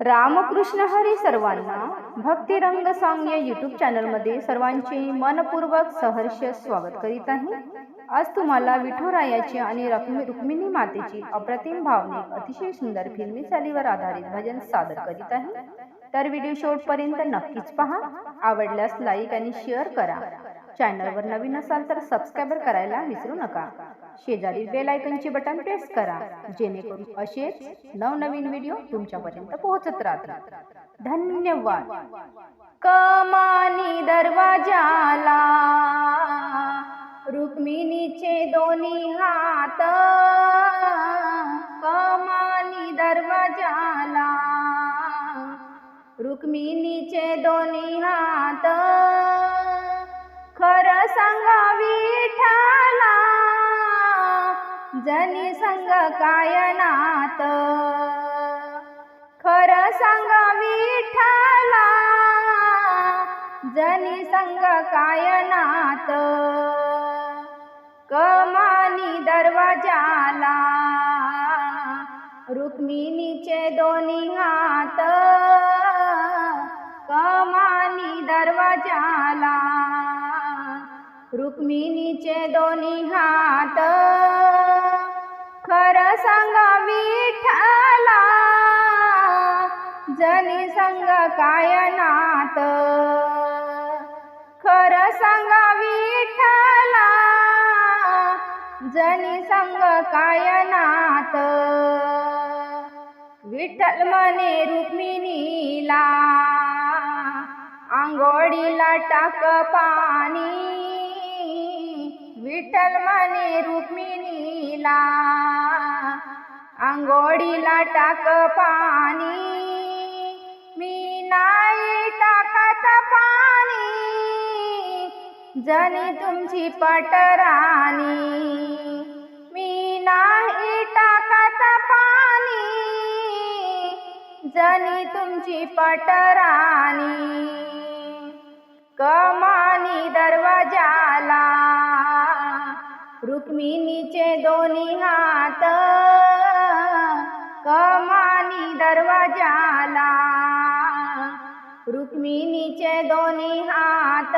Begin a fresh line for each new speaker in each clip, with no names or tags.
रामकृष्ण हरी सर्वांना भक्तिरंग सांग या यूट्यूब चॅनलमध्ये सर्वांचे मनपूर्वक सहर्ष स्वागत करीत आहे. आज तुम्हाला विठुरायाची आणि रक्मी रुक्मिणी मातेची अप्रतिम भावनिक अतिशय सुंदर फिल्मी चालीवर आधारित भजन सादर करीत आहे. तर व्हिडिओ शेवटपर्यंत नक्कीच पहा. आवडल्यास लाईक आणि शेअर करा. चॅनलवर नवीन असाल तर सबस्क्राईबर करायला विसरू नका. शेजारी बेल आयकनचे बटन प्रेस करा जेणेकरून असेच नवनवीन व्हिडिओ तुमच्यापर्यंत पोहोचत राहतात धन्यवाद. कमानी दरवाजाला रुक्मिणीचे दोन्ही हात कमानी दरवाजाला रुक्मिणीचे दोन्ही हात. खरं सांगा जनी संग काय नात? खरं सांगा विठाला जनी संग काय नात? कमानी दरवाजाला रुक्मिणीचे दोन्ही हात. कमानी दरवाजाला रुक्मिणीचे दोन्ही हात. खरं सांगा विठाला जनी संग काय नात? खरं सांगा विठाला जनी संग काय नात? विठ्ठल मने रुक्मिणीला आंघोळीला टाक पाणी. विठ्ठल मने रुक्मिणीला आंघोळीला टाक पाणी. मी नाही टाकत पाणी. जनी तुमची पटराणी. मी नाही टाकत पाणी. जनी तुमची पटराणी. कमानी दरवाजाला. रुक्मिणीचे दोन्ही हात. दरवाजाला. रुक्मिणीचे दोन्ही हात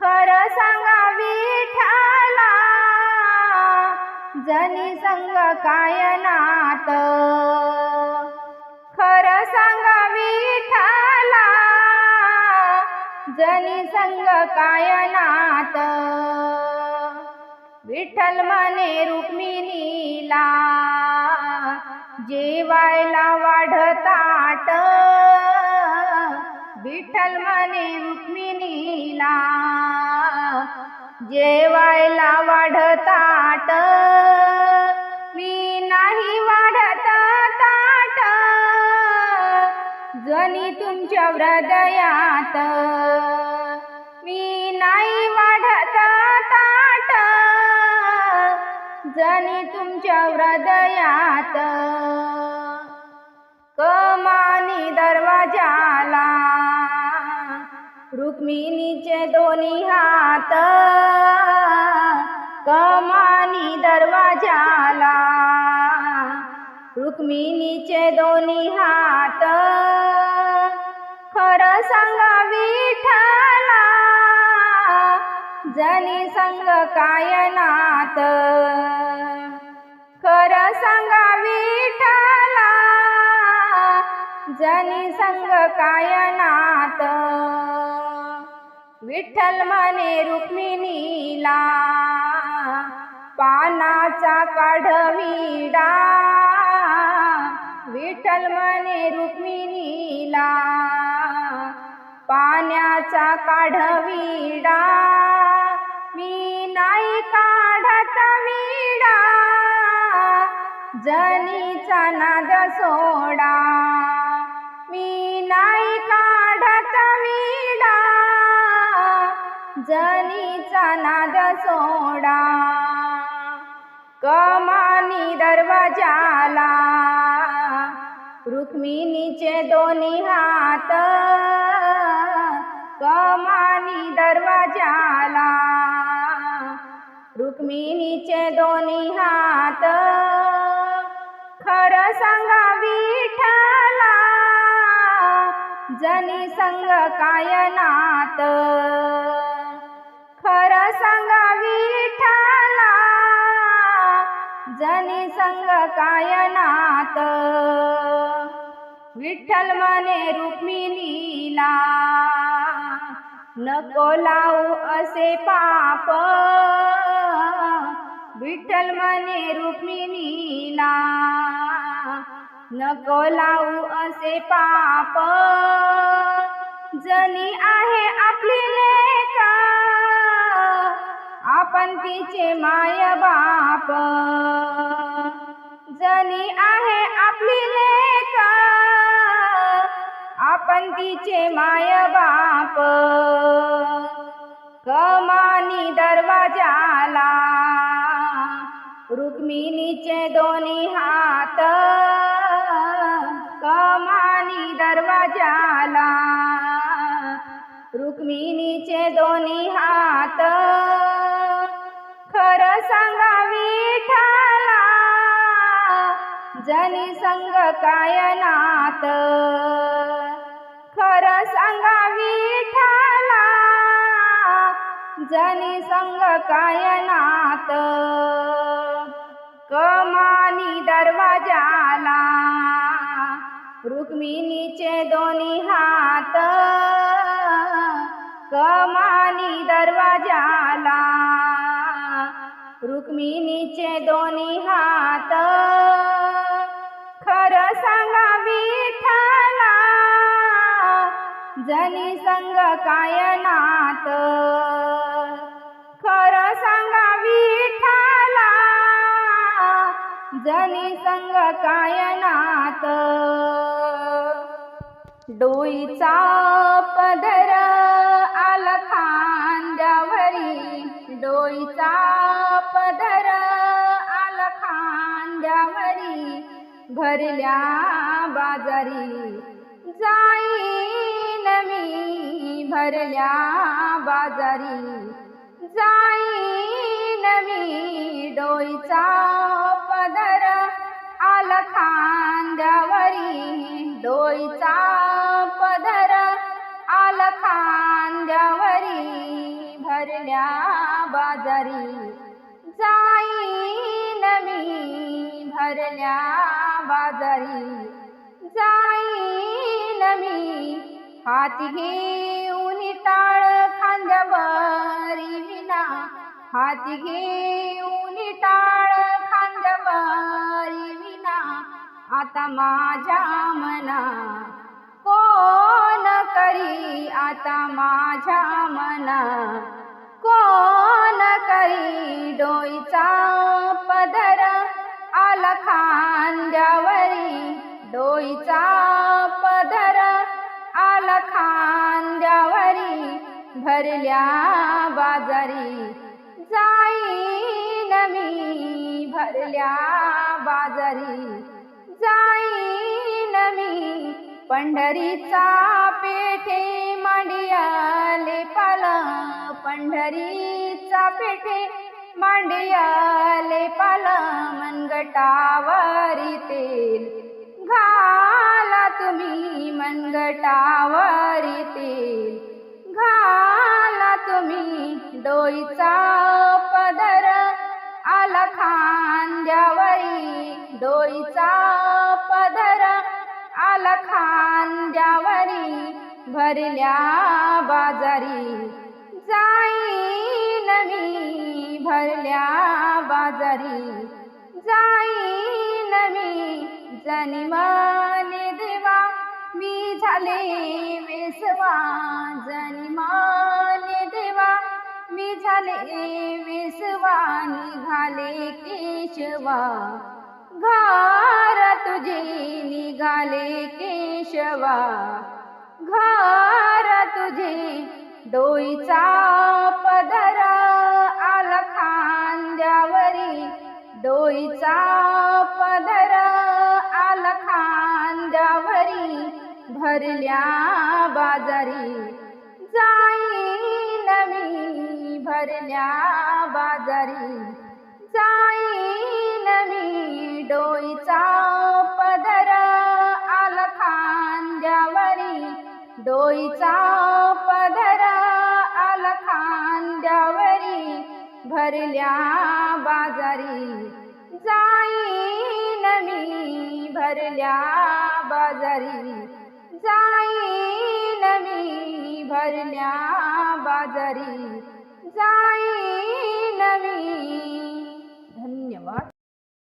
खरं सांगा विठाला जनी संग काय नात? खरं सांगा विठाला जनी संग काय नात? विठ्ठल म्हणे रुक्मिणीला जेवायला वाढताट विठ्ठल म्हणे रुक्मिणीला जेवायला वाढताट मी नाही वाढत ताट. जनी तुमच्या हृदयात. मी जनी तुमच्या हृदयात. कमानी दरवाजाला रुक्मिणीचे दोन्ही हात. कमानी दरवाजाला रुक्मिणीचे दोन्ही हात. खरं सांगा विठाला जनी संग काय नात? जनी संग काय नात विठ्ठल म्हणे रुक्मिणीला पानाचा काढविडा. विठ्ठल म्हणे रुक्मिणीला पाण्याचा काढविडा. मी नाही काढत विडा जनीचा नाद सोडा. मी नाही काढत विडा. जनीचा नाद सोडा. कमानी दरवाजाला. रुक्मिणीचे दोन्ही हात. कमानी दरवाजाला. रुक्मिणीचे दोन्ही हात. खरं सांगा विठा जनी संग कायनात खर सांगा विठाला जनी संग कायनात विठ्ठल मने रुक्मिणीला नको लावू असे पाप. विठ्ठल मने रुक्मिणीला नको लावू असे पाप. जनी आहे आपली लेका. आपण तिचे माय बाप. जनी आहे आपली लेका. आपण तिचे माय बाप. कमानी दरवाजाला रुक्मिणीचे दोन्ही हात. दरवाजाला रुक्मिणीचे दोन्ही हात खर सांगा विठाला जनी संग कायनात खर सांगा विठाला जनी संग कायनात कमानी दरवाजाला रुक्मिणीचे दोन्ही हात कमानी दरवाजाला. रुक्मिणीचे दोन्ही हात खर सांगा विठाला जनी संग कायनात खर सांगा विठाला जनी संग कायनात डोईचा पदर आला खांद्यावरी. डोईचा पदर आला खांद्यावरी. भरल्या बाजारी. जाईन मी भरल्या बाजारी. जाईन मी डोईचा पदर आला खांद्यावरी. डोईचा खांद्यावरी भरल्या बाजारी. जाईन मी भरल्या बाजारी. जाईन मी हाती घेऊन टाळ खांद्यावरी विना. हाती घेऊन टाळ खांद्यावरी विना. आता माझ्या मना करी आता माझ्या मना. कोण करी डोईचा पदर? आला खांद्यावरी डोईचा पदर. आला खांद्यावरी भरल्या बाजारी. जाईन मी भरल्या बाजारी. पंढरीचा पेठे मांडियाले पाला. पंढरीचा पेठे मांडियाले पाला. मनगटावारी तेल घाला तुम्ही मनगटावारी तेल घाला तुम्ही. डोईचा पदर आला खांद्यावरी डोईचा आला खांद्यावरी भरल्या बाजारी. जाईन मी भरल्या बाजारी. जाईन मी जनिमाने देवा. मी झाले वेसवा जनिमाने देवा. मी झाले वेसवा निघाले केशवा. घा देवा. घर तुझी डोईचा पदर आला खांद्यावरी. डोईचा पदर आला खांद्यावरी. भरल्या बाजारी जाईन मी. भरल्या बाजारी जाईन मी. डोईचा डोईचा पदरा आला खांद्यावरी भरल्या बाजारी. जाईन मी भरल्या बाजारी. जाईन मी भरल्या बाजारी. जाईन